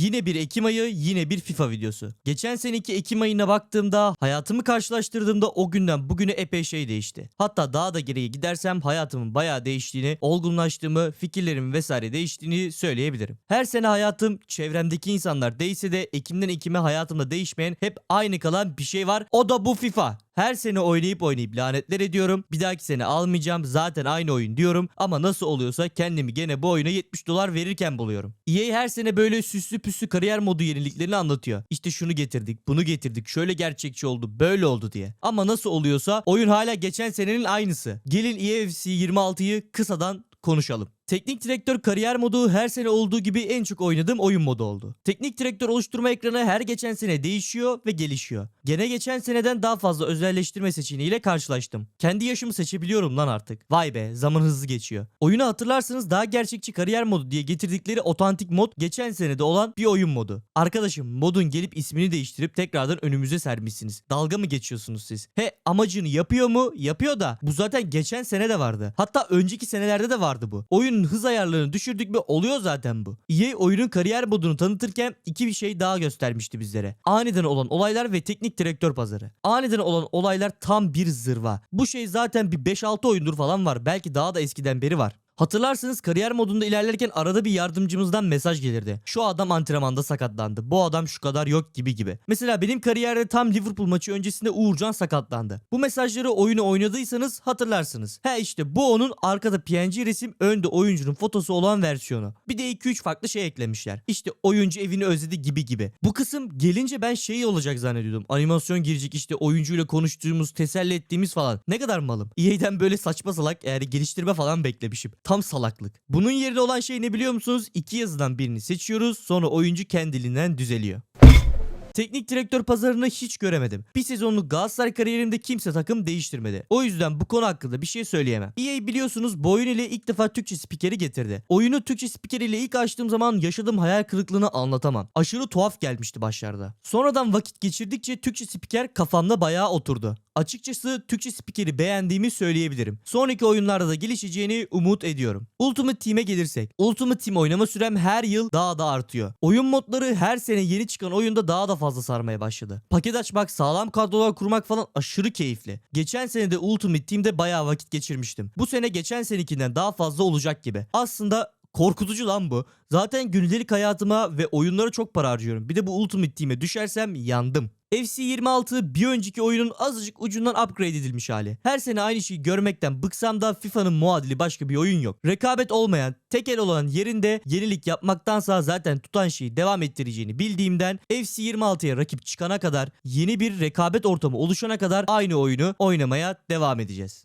Yine bir Ekim ayı, yine bir FIFA videosu. Geçen seneki Ekim ayına baktığımda, hayatımı karşılaştırdığımda o günden bugüne epey şey değişti. Hatta daha da geriye gidersem hayatımın bayağı değiştiğini, olgunlaştığımı, fikirlerimin vesaire değiştiğini söyleyebilirim. Her sene hayatım çevremdeki insanlar değişse de Ekim'den Ekim'e hayatımda değişmeyen hep aynı kalan bir şey var. O da bu FIFA. Her sene oynayıp oynayıp lanetler ediyorum. Bir dahaki sene almayacağım. Zaten aynı oyun diyorum. Ama nasıl oluyorsa kendimi gene bu oyuna 70 dolar verirken buluyorum. EA her sene böyle süslü püslü kariyer modu yeniliklerini anlatıyor. İşte şunu getirdik, bunu getirdik, şöyle gerçekçi oldu, böyle oldu diye. Ama nasıl oluyorsa oyun hala geçen senenin aynısı. Gelin E EAFC 26'yı kısadan konuşalım. Teknik direktör kariyer modu her sene olduğu gibi en çok oynadığım oyun modu oldu. Teknik direktör oluşturma ekranı her geçen sene değişiyor ve gelişiyor. Gene geçen seneden daha fazla özelleştirme seçeneğiyle karşılaştım. Kendi yaşımı seçebiliyorum lan artık. Vay be zaman hızlı geçiyor. Oyunu hatırlarsanız daha gerçekçi kariyer modu diye getirdikleri otantik mod geçen senede olan bir oyun modu. Arkadaşım modun gelip ismini değiştirip tekrardan önümüze sermişsiniz. Dalga mı geçiyorsunuz siz? He amacını yapıyor mu? Yapıyor da. Bu zaten geçen sene de vardı. Hatta önceki senelerde de vardı bu. Oyunun hız ayarlarını düşürdük mü oluyor zaten bu. EA oyunun kariyer modunu tanıtırken iki bir şey daha göstermişti bizlere. Aniden olan olaylar ve teknik direktör pazarı. Aniden olan olaylar tam bir zırva. Bu şey zaten bir 5-6 oyundur falan var. Belki daha da eskiden beri var. Hatırlarsınız kariyer modunda ilerlerken arada bir yardımcımızdan mesaj gelirdi. Şu adam antrenmanda sakatlandı. Bu adam şu kadar yok gibi gibi. Mesela benim kariyerde tam Liverpool maçı öncesinde Uğurcan sakatlandı. Bu mesajları oyunu oynadıysanız hatırlarsınız. He işte bu onun arkada PNG resim önde oyuncunun fotosu olan versiyonu. Bir de 2-3 farklı şey eklemişler. İşte oyuncu evini özledi gibi gibi. Bu kısım gelince ben şey olacak zannediyordum. Animasyon girecek işte oyuncuyla konuştuğumuz, teselli ettiğimiz falan. Ne kadar malım. EA'den böyle saçma salak yani geliştirme falan beklemişim. Tam salaklık. Bunun yerine olan şey ne biliyor musunuz? İki yazıdan birini seçiyoruz sonra oyuncu kendiliğinden düzeliyor. Teknik direktör pazarını hiç göremedim. Bir sezonluk Galatasaray kariyerimde kimse takım değiştirmedi. O yüzden bu konu hakkında bir şey söyleyemem. EA biliyorsunuz bu oyun ile ilk defa Türkçe spikeri getirdi. Oyunu Türkçe spikeriyle ilk açtığım zaman yaşadığım hayal kırıklığını anlatamam. Aşırı tuhaf gelmişti başlarda. Sonradan vakit geçirdikçe Türkçe spiker kafamda bayağı oturdu. Açıkçası Türkçe spikeri beğendiğimi söyleyebilirim. Sonraki oyunlarda da gelişeceğini umut ediyorum. Ultimate Team'e gelirsek. Ultimate Team oynama sürem her yıl daha da artıyor. Oyun modları her sene yeni çıkan oyunda daha da fazla sarmaya başladı. Paket açmak, sağlam kadrolar kurmak falan aşırı keyifli. Geçen sene de Ultimate Team'de bayağı vakit geçirmiştim. Bu sene geçen senekinden daha fazla olacak gibi. Aslında korkutucu lan bu. Zaten gündelik hayatıma ve oyunlara çok para harcıyorum. Bir de bu Ultimate Team'e düşersem yandım. FC 26 bir önceki oyunun azıcık ucundan upgrade edilmiş hali. Her sene aynı şeyi görmekten bıksam da FIFA'nın muadili başka bir oyun yok. Rekabet olmayan, tek el olan yerinde yenilik yapmaktansa zaten tutan şeyi devam ettireceğini bildiğimden FC 26'ya rakip çıkana kadar yeni bir rekabet ortamı oluşana kadar aynı oyunu oynamaya devam edeceğiz.